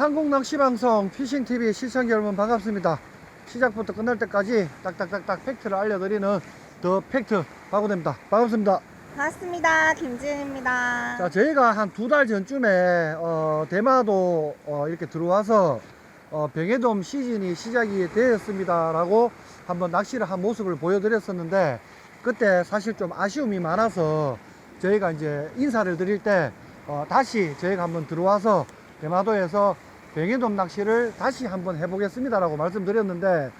한국낚시방송 피싱TV 시청자 여러분 반갑습니다. 시작부터 끝날 때까지 딱딱딱딱 팩트를 알려드리는 더 팩트 바고됩니다. 반갑습니다. 반갑습니다. 김지은입니다. 자, 저희가 한 두 달 전쯤에 어, 대마도 어, 이렇게 들어와서 어, 병해돔 시즌이 시작이 되었습니다라고 한번 낚시를 한 모습을 보여드렸었는데 그때 사실 좀 아쉬움이 많아서 저희가 이제 인사를 드릴 때 어, 다시 저희가 한번 들어와서 대마도에서 병해돔 낚시를 다시 한번 해보겠습니다라고 말씀드렸는데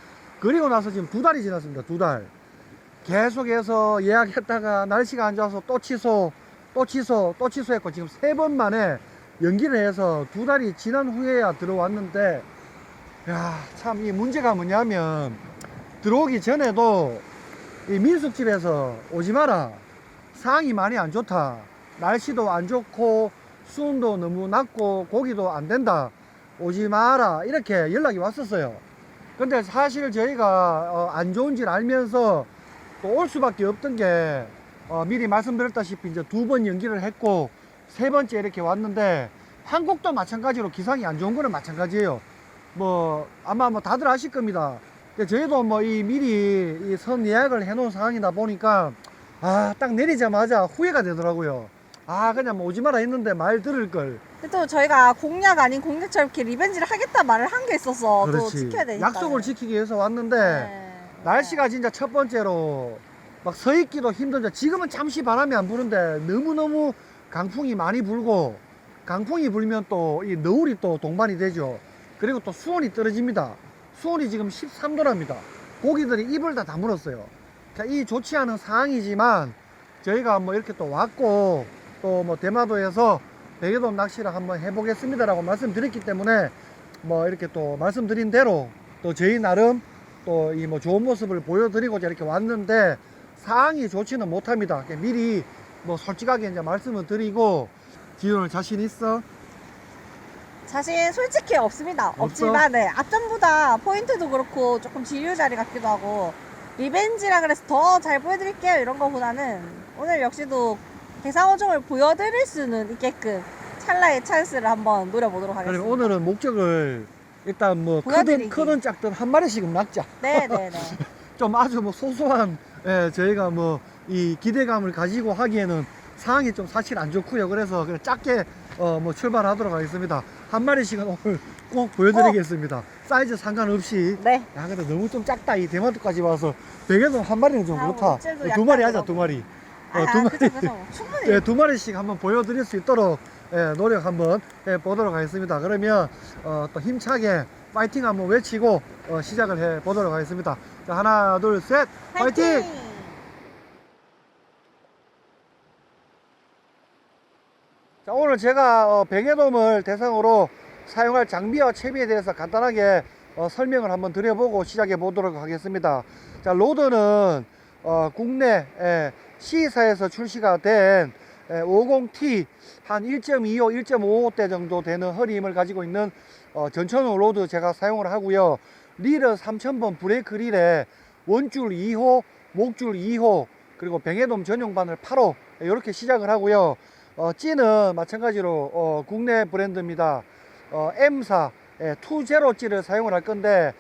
그리고 나서 지금 두 달이 지났습니다. 두 달. 계속해서 예약했다가 날씨가 안 좋아서 또 취소, 또 취소, 또 취소했고 지금 세 번 만에 연기를 해서 두 달이 지난 후에야 들어왔는데 야, 참 이 문제가 뭐냐면 들어오기 전에도 이 민숙집에서 오지 마라. 상황이 많이 안 좋다. 날씨도 안 좋고 수온도 너무 낮고 고기도 안 된다. 오지 마라. 이렇게 연락이 왔었어요. 근데 사실 저희가 어, 안 좋은 줄 알면서 또 올 수밖에 없던 게 어, 미리 말씀드렸다시피 이제 두 번 연기를 했고 세 번째 이렇게 왔는데 한국도 마찬가지로 기상이 안 좋은 거는 마찬가지예요. 뭐 아마 뭐 다들 아실 겁니다. 저희도 뭐 이 미리 이 선 예약을 해놓은 상황이다 보니까 아 딱 내리자마자 후회가 되더라고요. 아 그냥 뭐 오지 마라 했는데 말 들을 걸. 근데 또 저희가 공약 아닌 공약처럼 이렇게 리벤지를 하겠다 말을 한 게 있어서 또 지켜야 되니까. 약속을 지키기 위해서 왔는데 네. 날씨가 진짜 첫 번째로 막 서 있기도 힘들죠. 지금은 잠시 바람이 안 부는데 너무 너무 강풍이 많이 불고 강풍이 불면 또 이 너울이 또 동반이 되죠. 그리고 또 수온이 떨어집니다. 수온이 지금 13도랍니다. 고기들이 입을 다 다물었어요. 이 좋지 않은 상황이지만 저희가 뭐 이렇게 또 왔고 또 뭐 대마도에서 백여돔 낚시를 한번 해보겠습니다라고 말씀드렸기 때문에 뭐 이렇게 또 말씀드린 대로 또 저희 나름 또 이 뭐 좋은 모습을 보여드리고자 이렇게 왔는데 상황이 좋지는 못합니다. 미리 뭐 솔직하게 이제 말씀을 드리고 지훈을 자신 있어? 자신 솔직히 없습니다. 없어? 없지만 네. 앞전보다 포인트도 그렇고 조금 지류 자리 같기도 하고 리벤지라 그래서 더 잘 보여드릴게요 이런 거보다는 오늘 역시도 대상어종을 보여드릴 수는 있게끔 찰나의 찬스를 한번 노려보도록 하겠습니다. 그리고 오늘은 목적을 일단 뭐 크든 보여드리기. 크든 작든 한 마리씩은 낚자. 네네네. 좀 아주 뭐 소소한 예, 저희가 뭐 이 기대감을 가지고 하기에는 상황이 좀 사실 안 좋고요. 그래서 그냥 작게 어 뭐 출발하도록 하겠습니다. 한 마리씩은 오늘 꼭 보여드리겠습니다. 사이즈 상관없이. 네. 야 근데 너무 좀 작다 이 대마도까지 와서 베개도 한 마리는 좀 아, 그렇다. 목줄도 두 약간 마리 하자. 두 마리. 아, 어, 두 마리. 그쵸, 그쵸. 충분히. 예, 두 마리씩 한번 보여드릴 수 있도록 예, 노력 한번 해 보도록 하겠습니다. 그러면 어, 또 힘차게 파이팅 한번 외치고 어, 시작을 해 보도록 하겠습니다. 자, 하나, 둘, 셋, 파이팅! 자, 오늘 제가 어, 뱅에돔을 대상으로 사용할 장비와 채비에 대해서 간단하게 어, 설명을 한번 드려보고 시작해 보도록 하겠습니다. 자, 로드는 어, 국내 에, C사에서 출시가 된 에, 50T 한 1.25, 1.55대 정도 되는 허리 힘을 가지고 있는 어, 전천후 로드 제가 사용을 하고요. 릴은 3000번 브레이크 릴에 원줄 2호, 목줄 2호, 그리고 병해돔 전용 바늘 8호 이렇게 시작을 하고요. 어, 찌는 마찬가지로 어, 국내 브랜드입니다. 어, M사 예, 2제로 찌를 사용을 할 건데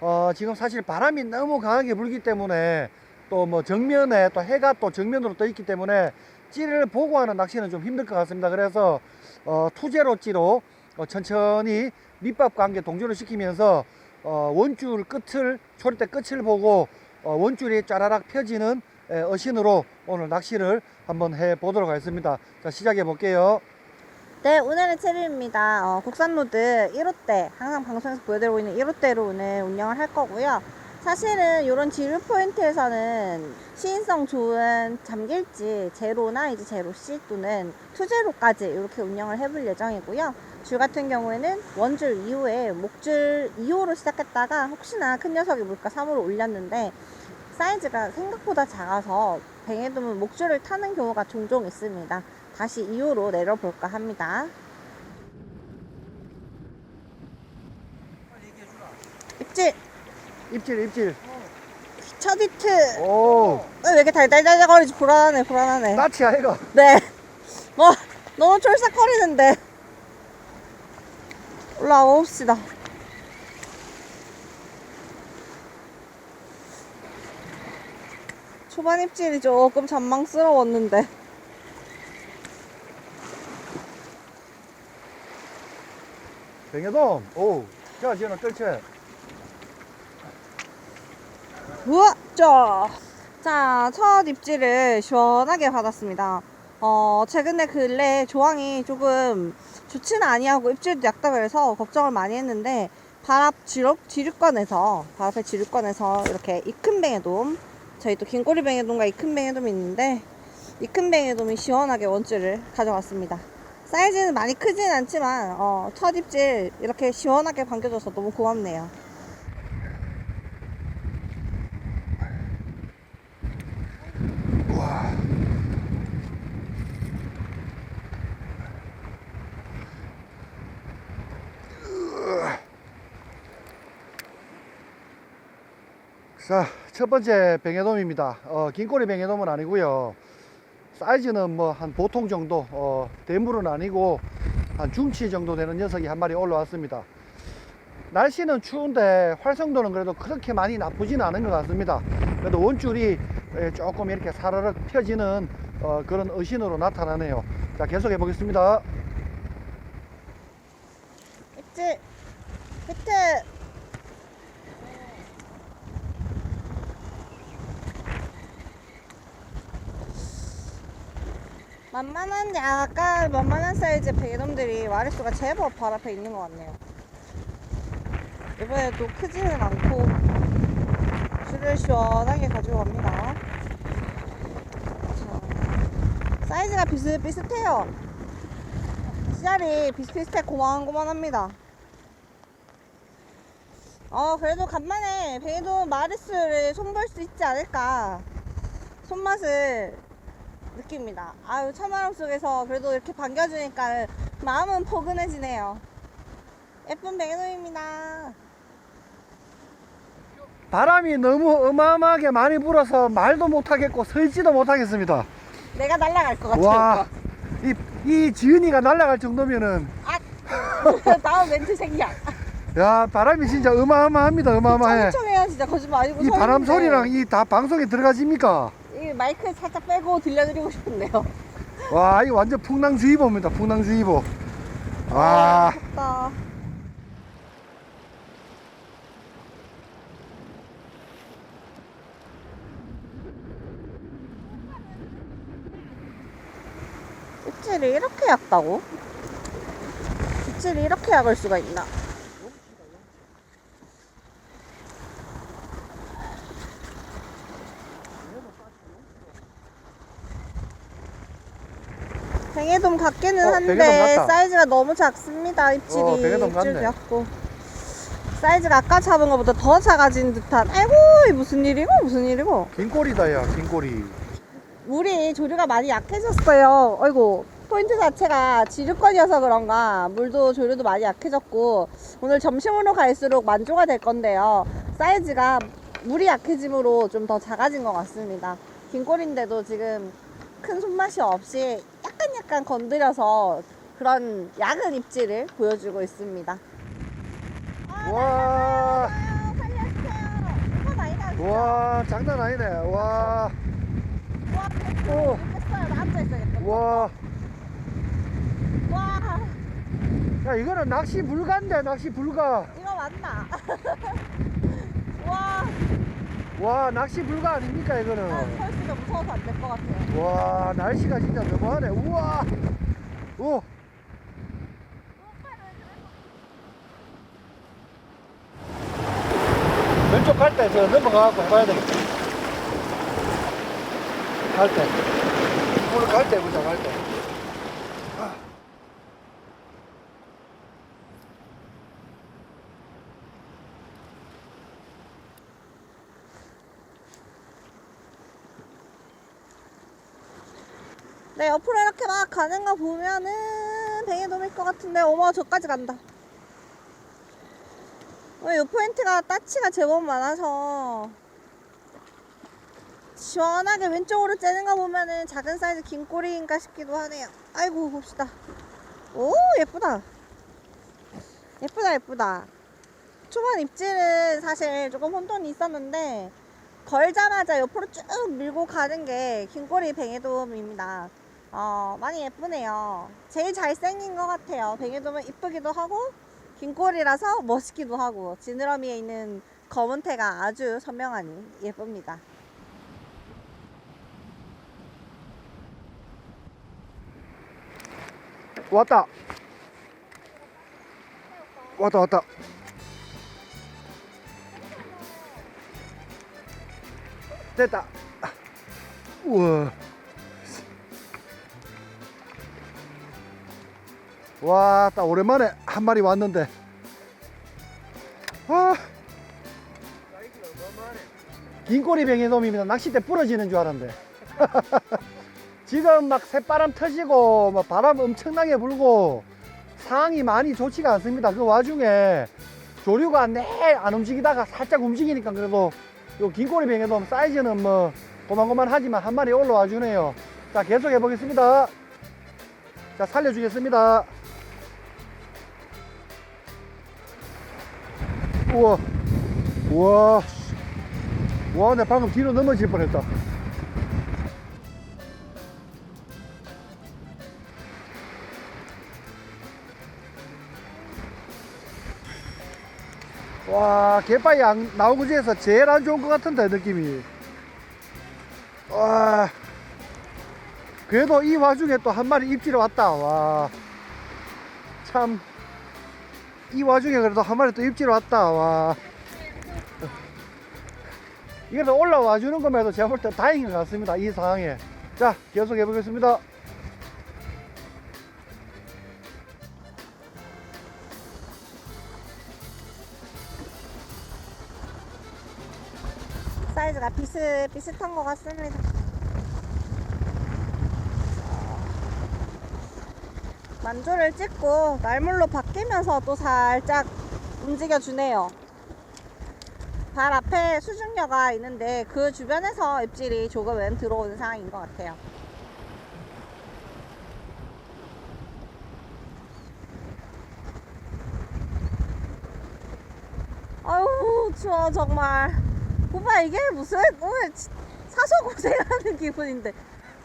어, 지금 사실 바람이 너무 강하게 불기 때문에 또 뭐 정면에 또 해가 또 정면으로 떠 있기 때문에 찌를 보고 하는 낚시는 좀 힘들 것 같습니다. 그래서 어, 투제로 찌로 어, 천천히 밑밥과 함께 동조를 시키면서 어, 원줄 끝을 초리대 끝을 보고 어, 원줄이 짜라락 펴지는 에, 어신으로 오늘 낚시를 한번 해 보도록 하겠습니다. 자 시작해 볼게요. 네, 오늘의 채비입니다. 어, 국산 로드 1호대, 항상 방송에서 보여드리고 있는 1호대로 오늘 운영을 할 거고요. 사실은 이런 지류 포인트에서는 시인성 좋은 잠길지 제로나 이제 제로 C 또는 투제로까지 이렇게 운영을 해볼 예정이고요. 줄 같은 경우에는 원줄 이후에 목줄 2호로 시작했다가 혹시나 큰 녀석이 물까 3호로 올렸는데 사이즈가 생각보다 작아서 뱅에돔은 목줄을 타는 경우가 종종 있습니다. 다시 2호로 내려볼까 합니다. 입질, 입질 입질. 첫 히트. 오 왜 이렇게 달달달달거리지? 불안하네, 불안하네. 따치야 이거. 네. 뭐, 너무 쫄싹거리는데. 올라와 봅시다. 초반 입질이 조금 잔망스러웠는데. 뱅에돔. 오. 자, 지현아, 떨채. 우와! 자, 자, 첫 입질을 시원하게 받았습니다. 어, 최근에 근래 조항이 조금 좋지는 아니하고 입질도 약다 그래서 걱정을 많이 했는데 바랍 지륵, 지륵권에서 바랍의 지륵권에서 이렇게 이 큰 뱅에돔 저희 또 긴꼬리 뱅에돔과 이 큰 뱅에돔이 있는데 이 큰 뱅에돔이 시원하게 원줄을 가져왔습니다. 사이즈는 많이 크진 않지만 어, 첫 입질 이렇게 시원하게 반겨줘서 너무 고맙네요. 자, 첫 번째 뱅에돔입니다. 어, 긴꼬리 뱅에돔은 아니고요. 사이즈는 뭐 한 보통 정도, 어, 대물은 아니고 한 중치 정도 되는 녀석이 한 마리 올라왔습니다. 날씨는 추운데 활성도는 그래도 그렇게 많이 나쁘지는 않은 것 같습니다. 그래도 원줄이 에, 조금 이렇게 사르륵 펴지는 어, 그런 어신으로 나타나네요. 자, 계속 해 보겠습니다. 입질 만만한 약간 만만한 사이즈 베개돔들이 마리수가 제법 발 앞에 있는 것 같네요. 이번에도 크지는 않고 줄을 시원하게 가지고 갑니다. 자, 사이즈가 비슷비슷해요. 씨알이 비슷비슷해. 고만고만합니다. 어 그래도 간만에 베이도 마리스를 손볼 수 있지 않을까. 손맛을 느낍니다 아유 참아람 속에서 그래도 이렇게 반겨주니까 마음은 포근해지네요 예쁜 베이도입니다 바람이 너무 어마어마하게 많이 불어서 말도 못하겠고 설지도 못하겠습니다. 내가 날아갈 것 같아요 와, 이, 이 지은이가 날아갈 정도면은, 다음 멘트 생략 야, 바람이 진짜 어마어마합니다. 어마어마해. 청청해요 진짜 거짓말 아니고 이 바람. 소리랑 이 다 방송에 들어가집니까? 이 마이크 살짝 빼고 들려드리고 싶은데요 와, 이 완전 풍랑주의보입니다. 풍랑주의보. 와, 덥다 입질이 이렇게 얕다고? 입질이 이렇게 약을 수가 있나? 뱅에돔 같기는 어, 한데 같다. 사이즈가 너무 작습니다. 입질이 어, 입질도. 얕고. 사이즈가 아까 잡은 것보다 더 작아진 듯한. 아이고 이 무슨 일이고 무슨 일이고. 긴 꼬리다, 야, 긴 꼬리. 물이 조류가 많이 약해졌어요. 어이구 포인트 자체가 지류권이어서 그런가. 물도 조류도 많이 약해졌고 오늘 점심으로 갈수록 만조가 될 건데요. 사이즈가 물이 약해짐으로 좀 더 작아진 것 같습니다. 긴 꼬리인데도 지금 큰 손맛이 없이 약간 약간 건드려서 그런 약은 입질을 보여주고 있습니다 와, 아니다 진짜. 와, 장난 아니네. 와, 와, 오. 와. 와, 야, 이거는 낚시 불가인데, 낚시 불가. 이거 맞나? 와, 와, 낚시 불가 아닙니까, 난 이거는. 설수가 무서워서 안 될 것 같아요. 와, 날씨가 진짜 너무하네. 우와. 오. 왼쪽 갈 때 저 넘어가갖고 해봐야 되겠다. 갈 때. 오늘 갈때 보자, 갈 때. 네, 옆으로 이렇게 막 가는 거 보면은 뱅이 넘을 것 같은데, 어머, 저까지 간다. 어, 이 포인트가 따치가 제법 많아서 시원하게 왼쪽으로 째는 거 보면은 작은 사이즈 긴 꼬리인가 싶기도 하네요. 아이고, 봅시다. 오, 예쁘다. 예쁘다 예쁘다 초반 입질은 사실 조금 혼돈이 있었는데 걸자마자 옆으로 쭉 밀고 가는 게 긴꼬리 뱅에돔입니다 어, 많이 예쁘네요 제일 잘생긴 것 같아요 뱅에돔은 이쁘기도 하고 긴 꼬리라서 멋있기도 하고 지느러미에 있는 검은 태가 아주 선명하니 예쁩니다 왔다. 왔다 왔다. 됐다. 우와. 와, 딱 오랜만에 한 마리 왔는데. 아. 긴꼬리 뱅에돔입니다. 낚싯대 부러지는 줄 알았는데. 지금 막 새바람 터지고 막 바람 엄청나게 불고 상황이 많이 좋지가 않습니다. 그 와중에 조류가 내안 움직이다가 살짝 움직이니까 그래도 요 긴꼬리 뱅에돔 사이즈는 뭐 고만고만 하지만 한 마리 올라와 주네요. 자 계속 해보겠습니다. 자 살려주겠습니다. 우와 우와 와, 내 방금 뒤로 넘어질 뻔했다. 와, 개빠이 양 나오고 중에서 제일 안 좋은 것 같은데, 느낌이. 와. 그래도 이 와중에 또 한 마리 입질에 왔다, 와. 참. 이 와중에 그래도 한 마리 또 입질에 왔다, 와. 이래서 올라와 주는 것만 해도 제가 볼 때 다행인 것 같습니다. 이 상황에. 자, 계속 해보겠습니다. 사이즈가 비슷, 비슷한 것 같습니다. 만조를 찍고 날물로 바뀌면서 또 살짝 움직여 주네요. 발 앞에 수중녀가 있는데 그 주변에서 입질이 조금은 들어오는 상황인 것 같아요. 아유 추워 정말. 오빠 이게 무슨 오늘 지- 사서 고생하는 기분인데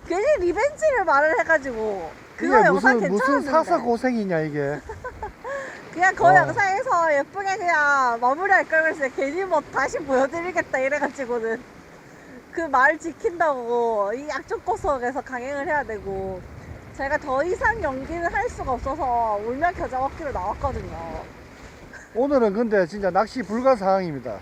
괜히 리벤지를 말을 해가지고 그거 이게 영상 무슨, 무슨 괜찮았는데 사사 고생이냐, 이게. 그냥 그 어. 영상에서 예쁘게 그냥 마무리할 걸 그랬어요 괜히 뭐 다시 보여드리겠다 이래가지고는 그 말 지킨다고 이 약속 고속에서 강행을 해야 되고 제가 더 이상 연기를 할 수가 없어서 울며 겨자 먹기로 나왔거든요 오늘은 근데 진짜 낚시 불가 상황입니다.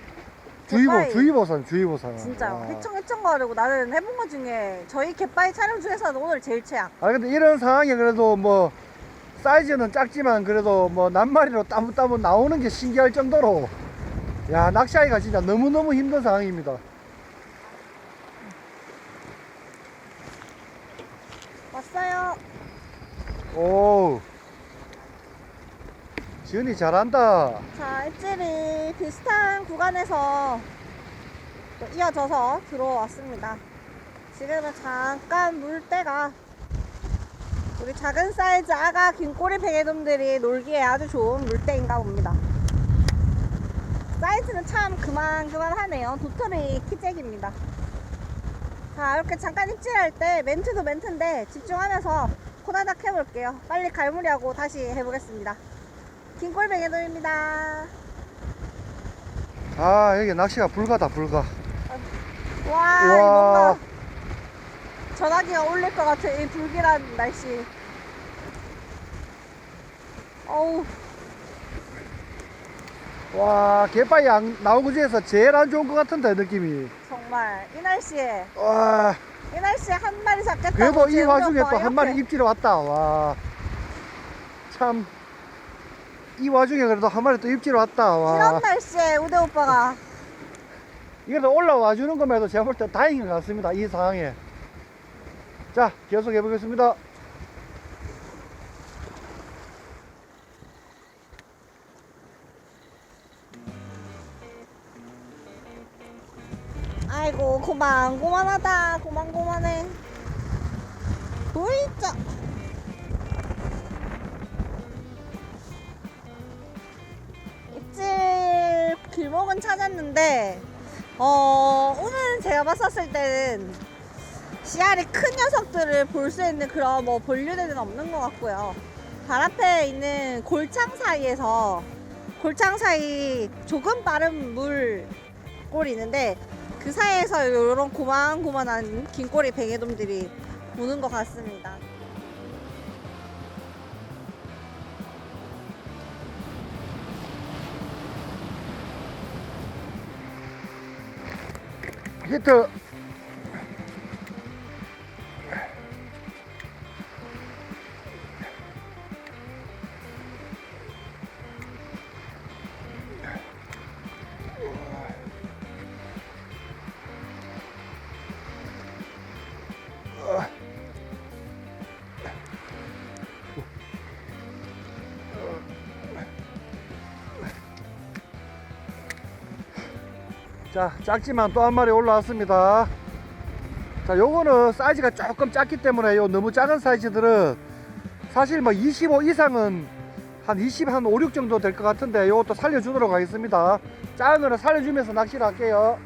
주의보, 갯바위. 주의보선, 주의보선. 진짜 아. 휘청휘청거리고 나는 해본 것 중에 저희 갯바위 촬영 중에서는 오늘 제일 최악 아 근데 이런 상황에 그래도 뭐 사이즈는 작지만 그래도 뭐 낱마리로 따문따문 나오는 게 신기할 정도로 야 낚시하기가 진짜 너무너무 힘든 상황입니다 왔어요 오 지은이 잘한다 자, 입질이 비슷한 구간에서 또 이어져서 들어왔습니다. 지금은 잠깐 물때가 우리 작은 사이즈 아가 긴 꼬리 뱅에돔들이 놀기에 아주 좋은 물때인가 봅니다. 사이즈는 참 그만그만하네요. 도토리 키잭입니다. 자, 이렇게 잠깐 입질할 때 멘트도 멘트인데 집중하면서 코다닥 해볼게요. 빨리 갈무리하고 다시 해보겠습니다. 긴골 뱅에돔입니다. 아 여기 낚시가 불가다 불가 와, 이. 뭔가 전화기가 올릴 것 같은 이 불길한 날씨. 어우, 와 개빠이 양 나오고 중에서 제일 안 좋은 것 같은데 느낌이 정말 이 날씨에 와 이 날씨에 한 마리 잡겠다고 그래도 이 와중에 오빠가 또한 마리 이렇게 입질에 왔다. 와. 참. 이 와중에 그래도 한 마리 또 입질에 왔다. 와. 이런 날씨에 우대 오빠가 이래서 올라와 주는 것만 해도 제가 볼 때 다행인 것 같습니다. 이 상황에. 자, 계속 해보겠습니다. 아이고 고만 고만하다 고만 고만해 보이죠 골목은 찾았는데 어 오늘은 제가 봤었을 때는 씨알이 큰 녀석들을 볼 수 있는 그런 뭐 본류대는 없는 것 같고요. 발 앞에 있는 골창 사이에서 골창 사이 조금 빠른 물골이 있는데 그 사이에서 이런 고만고만한 긴 꼬리 뱅에돔들이 보는 것 같습니다. 히트. 자, 작지만 또 한 마리 올라왔습니다. 자, 요거는 사이즈가 조금 작기 때문에 요 너무 작은 사이즈들은 사실 뭐 25 이상은 한 20, 한 5, 6 정도 될 것 같은데 요것도 살려주도록 하겠습니다. 작은 거는 살려주면서 낚시를 할게요.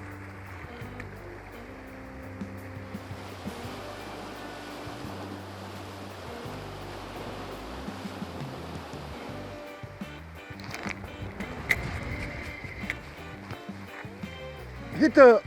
히트!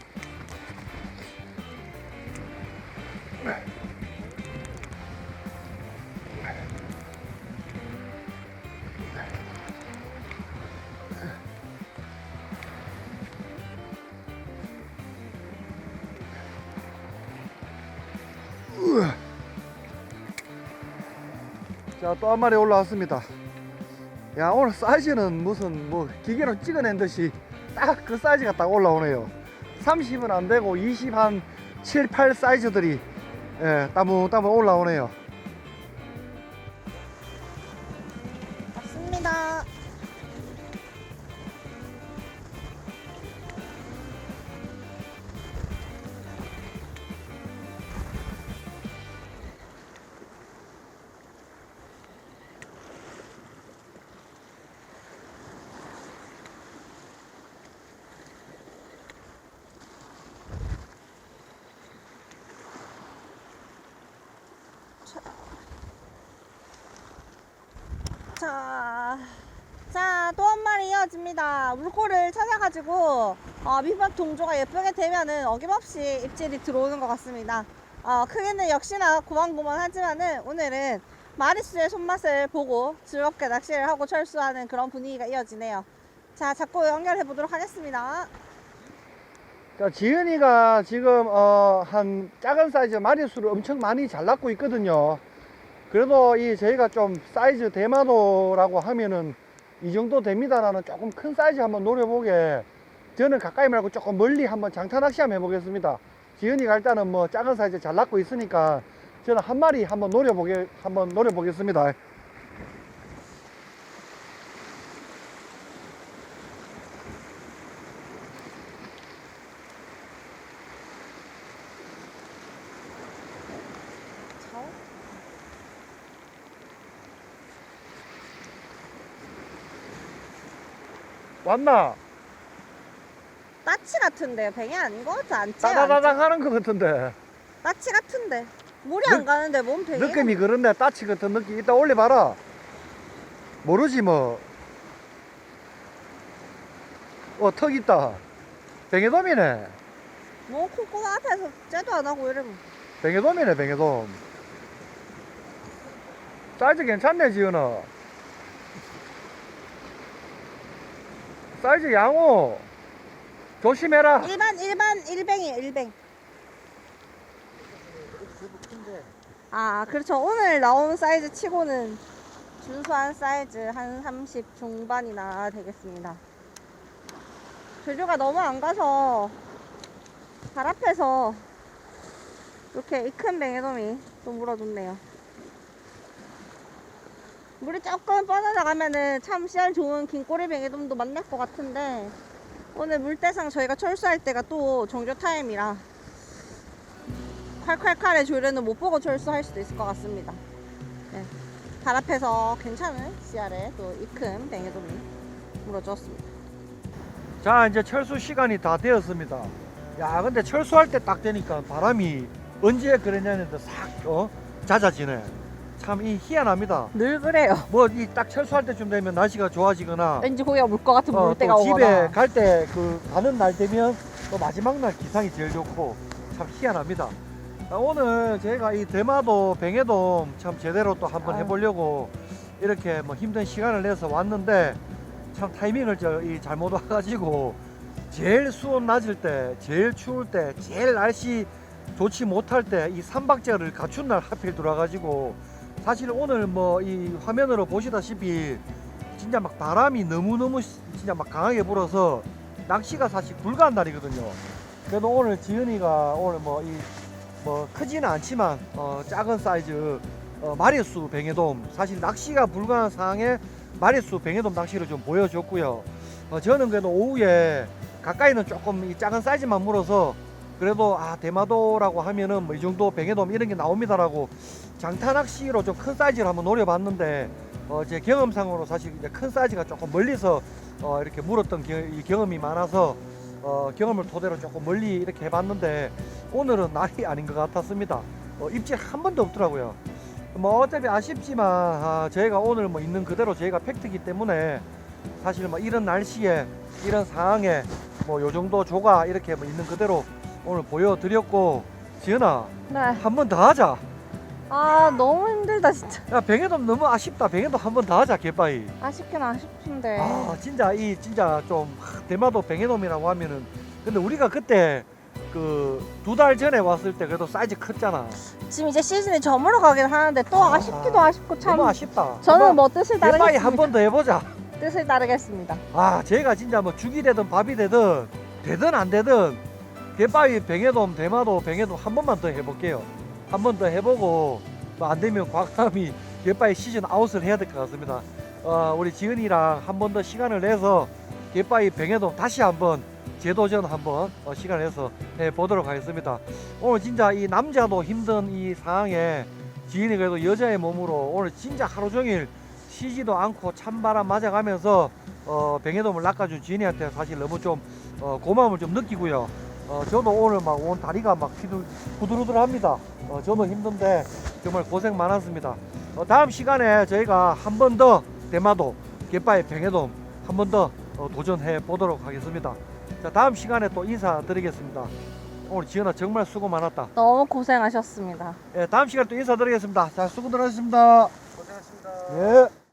자, 또 한 마리 올라왔습니다. 야, 오늘 사이즈는 무슨 뭐 기계로 찍어낸 듯이 딱 그 사이즈가 딱 올라오네요. 30은 안 되고 20 한 7, 8 사이즈들이 예, 따문따문 올라오네요. 맞습니다. 자, 자, 또 한 마리 이어집니다. 물고를 찾아가지고, 어, 밑밥 동조가 예쁘게 되면은 어김없이 입질이 들어오는 것 같습니다. 어, 크기는 역시나 고만고만 하지만은 오늘은 마리수의 손맛을 보고 즐겁게 낚시를 하고 철수하는 그런 분위기가 이어지네요. 자, 자꾸 연결해 보도록 하겠습니다. 자, 지은이가 지금 어, 한 작은 사이즈 마리수를 엄청 많이 잘 낳고 있거든요. 그래도 이 저희가 좀 사이즈 대마도라고 하면은 이 정도 됩니다라는 조금 큰 사이즈 한번 노려보게 저는 가까이 말고 조금 멀리 한번 장타 낚시 한번 해보겠습니다. 지은이가 일단은 뭐 작은 사이즈 잘 낳고 있으니까 저는 한 마리 한번 노려보게 한번 노려보겠습니다. 왔나? 따치 같은데, 뱅이 아닌 것 같아. 안 찌, 따다다닥 하는 것 같은데. 따치 같은데. 물이 안 느- 가는데 몸 뱅이. 느낌이 그런데 따치 같은 느낌 이따 올려봐라 모르지 뭐 어, 턱 있다. 뱅에돔이네. 뭐 콧구멍 앞에서 째도 안 하고 이러면. 뱅에돔이네, 뱅에돔. 사이즈 괜찮네, 지은아. 사이즈 양호. 조심해라. 일반 일반 일뱅이에요 일뱅 아 그렇죠 오늘 나온 사이즈 치고는 준수한 사이즈 한 30 중반이나 되겠습니다 조류가 너무 안 가서 발 앞에서 이렇게 이 큰 뱅에돔이 또 물어줬네요 물이 조금 빠져나가면은 참 씨알 좋은 긴 꼬리 뱅에돔도 만날 것 같은데 오늘 물대상 저희가 철수할 때가 또 정조 타임이라 칼칼칼의 조류는 못 보고 철수할 수도 있을 것 같습니다. 네. 발 앞에서 괜찮은 씨알에 또 이큰 뱅에돔이 물어주었습니다. 자 이제 철수 시간이 다 되었습니다. 야 근데 철수할 때 딱 되니까 바람이 언제 그랬냐는데 싹 어? 잦아지네. 참 이 희한합니다. 늘 그래요. 뭐 이 딱 철수할 때쯤 되면 날씨가 좋아지거나 왠지 거기가 물 것 같은 어, 물 때가 또 집에 오거나. 갈 때 그 가는 날 되면 또 마지막 날 기상이 제일 좋고 참 희한합니다. 아, 오늘 저희가 이 대마도 뱅해돔 참 제대로 또 한번 아유. 해보려고 이렇게 뭐 힘든 시간을 내서 왔는데 참 타이밍을 저 이 잘못 와가지고 제일 수온 낮을 때, 제일 추울 때, 제일 날씨 좋지 못할 때 이 삼박자를 갖춘 날 하필 들어와가지고 사실 오늘 뭐 이 화면으로 보시다시피 진짜 막 바람이 너무너무 시- 진짜 막 강하게 불어서 낚시가 사실 불가한 날이거든요. 그래도 오늘 지은이가 오늘 뭐이뭐 크지는 않지만 어 작은 사이즈 어 마리수 뱅에돔 사실 낚시가 불가한 상황에 마리수 뱅에돔 낚시를 좀 보여줬고요. 어 저는 그래도 오후에 가까이는 조금 이 작은 사이즈만 물어서 그래도 아 대마도라고 하면은 뭐 이 정도 뱅에돔 이런 게 나옵니다라고 장타 낚시로 좀 큰 사이즈를 한번 노려봤는데 어, 제 경험상으로 사실 이제 큰 사이즈가 조금 멀리서 어, 이렇게 물었던 겨- 이 경험이 많아서 어, 경험을 토대로 조금 멀리 이렇게 해봤는데 오늘은 날이 아닌 것 같았습니다. 어, 입질 한 번도 없더라고요. 뭐 어차피 아쉽지만 아, 저희가 오늘 뭐 있는 그대로 저희가 팩트기 때문에 사실 뭐 이런 날씨에 이런 상황에 뭐 요 정도 조가 이렇게 뭐 있는 그대로 오늘 보여드렸고 지은아 네. 한 번 더 하자. 아 너무 힘들다 진짜. 야 뱅에돔 너무 아쉽다. 뱅에돔 한 번 더 하자 개빠이. 아쉽긴 아쉽던데. 아 진짜 이 진짜 좀 하, 대마도 뱅에돔이라고 하면은 근데 우리가 그때 그 두 달 전에 왔을 때 그래도 사이즈 컸잖아. 지금 이제 시즌이 저물어 가긴 하는데 또 아, 아쉽기도 아쉽고 참. 너무 아쉽다. 저는 뭐 뜻을 개빠이 따르겠습니다. 한 번 더 해보자. 뜻을 따르겠습니다. 아 제가 진짜 뭐 죽이 되든 밥이 되든 되든 안 되든 개빠이 뱅에돔 대마도 뱅에돔 한 번만 더 해볼게요. 한 번 더 해보고 뭐안 되면 과감히 개빠이 시즌 아웃을 해야 될 것 같습니다. 어, 우리 지은이랑 한 번 더 시간을 내서 개빠이 뱅에돔 다시 한번 재도전 한번 어, 시간을 내서 해 보도록 하겠습니다. 오늘 진짜 이 남자도 힘든 이 상황에 지인이 그래도 여자의 몸으로 오늘 진짜 하루 종일 쉬지도 않고 찬바람 맞아가면서 어, 뱅에돔을 낚아준 지인이한테 사실 너무 좀 어, 고마움을 좀 느끼고요. 어, 저도 오늘 막 온 다리가 막 휘들, 후들후들합니다. 어, 저도 힘든데 정말 고생 많았습니다. 어, 다음 시간에 저희가 한 번 더 대마도 갯바위 뱅에돔 한 번더 어, 도전해 보도록 하겠습니다. 자 다음 시간에 또 인사드리겠습니다. 오늘 지은아 정말 수고 많았다. 너무 고생하셨습니다. 예, 다음 시간에 또 인사드리겠습니다. 자 수고들 하셨습니다. 고생하셨습니다. 예.